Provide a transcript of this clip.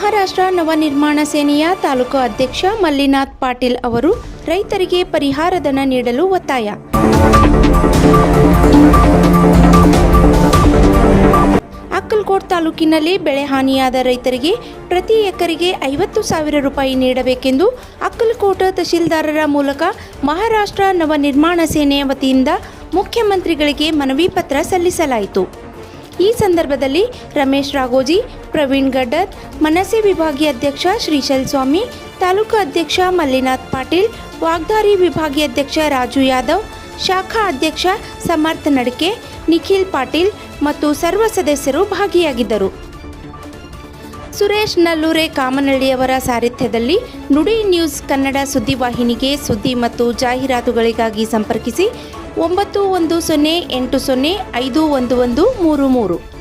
ಮಹಾರಾಷ್ಟ್ರ ನವನಿರ್ಮಾಣ ಸೇನೆಯ ತಾಲೂಕು ಅಧ್ಯಕ್ಷ ಮಲ್ಲಿನಾಥ್ ಪಾಟೀಲ್ ಅವರು ರೈತರಿಗೆ ಪರಿಹಾರಧನ ನೀಡಲು ಒತ್ತಾಯ. ಅಕ್ಕಲ್ಕೋಟ್ ತಾಲೂಕಿನಲ್ಲಿ ಬೆಳೆ ಹಾನಿಯಾದ ರೈತರಿಗೆ ಪ್ರತಿ ಎಕರೆಗೆ ಐವತ್ತು ಸಾವಿರ ರೂಪಾಯಿ ನೀಡಬೇಕೆಂದು ಅಕ್ಕಲ್ಕೋಟ ತಹಶೀಲ್ದಾರರ ಮೂಲಕ ಮಹಾರಾಷ್ಟ್ರ ನವನಿರ್ಮಾಣ ಸೇನೆಯ ವತಿಯಿಂದ ಮುಖ್ಯಮಂತ್ರಿಗಳಿಗೆ ಮನವಿ ಪತ್ರ ಸಲ್ಲಿಸಲಾಯಿತು. ಈ ಸಂದರ್ಭದಲ್ಲಿ ರಮೇಶ್ ರಾಗೋಜಿ, ಪ್ರವೀಣ್ ಗಡ್ಡತ್ ಮನಸೆ ವಿಭಾಗೀಯ ಅಧ್ಯಕ್ಷ ಶ್ರೀಶೈಲ್ ಸ್ವಾಮಿ, ತಾಲೂಕು ಅಧ್ಯಕ್ಷ ಮಲ್ಲಿನಾಥ್ ಪಾಟೀಲ್, ವಾಗ್ದಾರಿ ವಿಭಾಗೀಯ ಅಧ್ಯಕ್ಷ ರಾಜು ಯಾದವ್, ಶಾಖಾ ಅಧ್ಯಕ್ಷ ಸಮರ್ಥ ನಡಕೆ, ನಿಖಿಲ್ ಪಾಟೀಲ್ ಮತ್ತು ಸರ್ವ ಸದಸ್ಯರು ಭಾಗಿಯಾಗಿದ್ದರು. ಸುರೇಶ್ ನಲ್ಲೂರೆ ಕಾಮನಹಳ್ಳಿಯವರ ಸಾರಥ್ಯದಲ್ಲಿ ನುಡಿ ನ್ಯೂಸ್ ಕನ್ನಡ ಸುದ್ದಿವಾಹಿನಿಗೆ ಸುದ್ದಿ ಮತ್ತು ಜಾಹೀರಾತುಗಳಿಗಾಗಿ ಸಂಪರ್ಕಿಸಿ ಒಂಬತ್ತು ಒಂದು ಸೊನ್ನೆ ಎಂಟು ಸೊನ್ನೆ ಐದು ಒಂದು ಒಂದು ಮೂರು ಮೂರು.